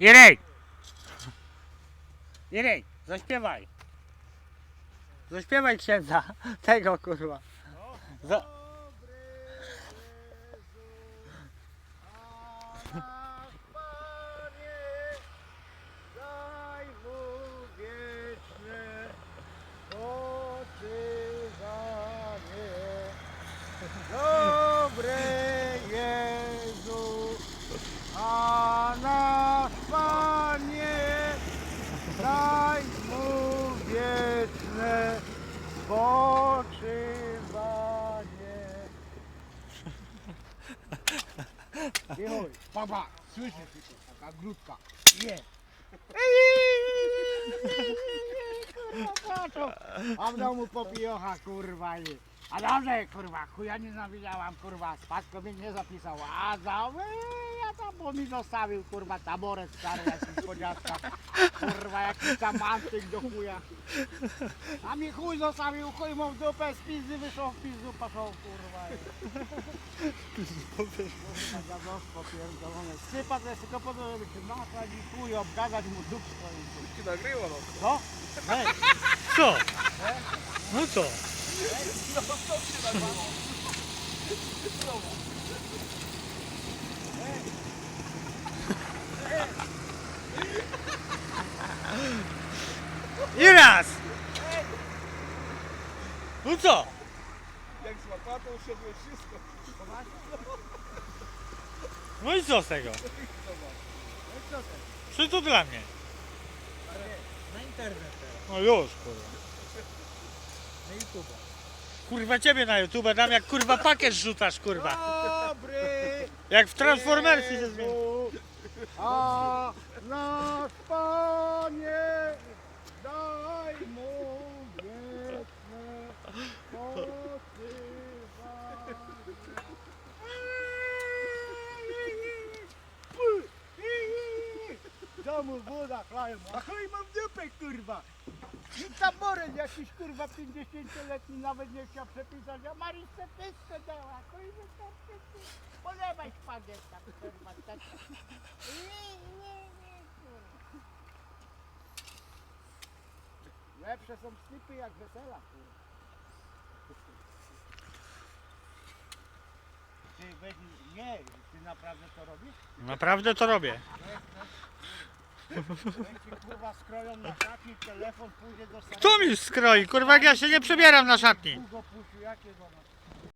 Irek! Irek, zaśpiewaj. Zaśpiewaj księdza. Tego kurwa. Za... I chuj, baba, słyszysz taka grudka. Nie. Kurwa, płaczą. A w domu popijocha, kurwa, nie. A dobrze, kurwa, chuja nie zawiedziałam, kurwa, spadko mi nie zapisał, a tam, bo mi zostawił, kurwa, taboret stary, jakiś podziadka, kurwa, jakiś tam antyk do chuja. A mi chuj zostawił, chuj mu w dupę, z pizdy wyszło, w pizdu poszło, kurwa. Kurwa, dziadostwo pierdolone. Sypa to jest tylko po to, żeby się nachlać i chuj, obgadzać mu dupstwo. i- Ci nagrywa no. Co? Weź. Co? No co? I raz! No co? Jak z łopatą szedłeś wszystko. No i co z tego? Co to dla mnie? Na internet teraz, No już, kurwa. na YouTube. Kurwa ciebie na YouTube dam jak kurwa pakiet rzucasz, kurwa. Dobry Jak w Transformersie się zmieni. Domu woda chlają, a chuj mam dupę kurwa. I taboret jakiś kurwa 50-letni nawet nie chciał przepisać, a Maryjce pyskę dała, chuj wystarczy. Polewaj szpagetta kurwa. Tak. Nie, nie, nie kurwa. Lepsze są slipy jak wesela kurwa. Ty weź- nie, ty naprawdę to robisz? Naprawdę to robię. Kurwa skroją na szatni, telefon pójdzie do. Kto mi skroi? Kurwa jak ja się nie przebieram na szatni. Jakie?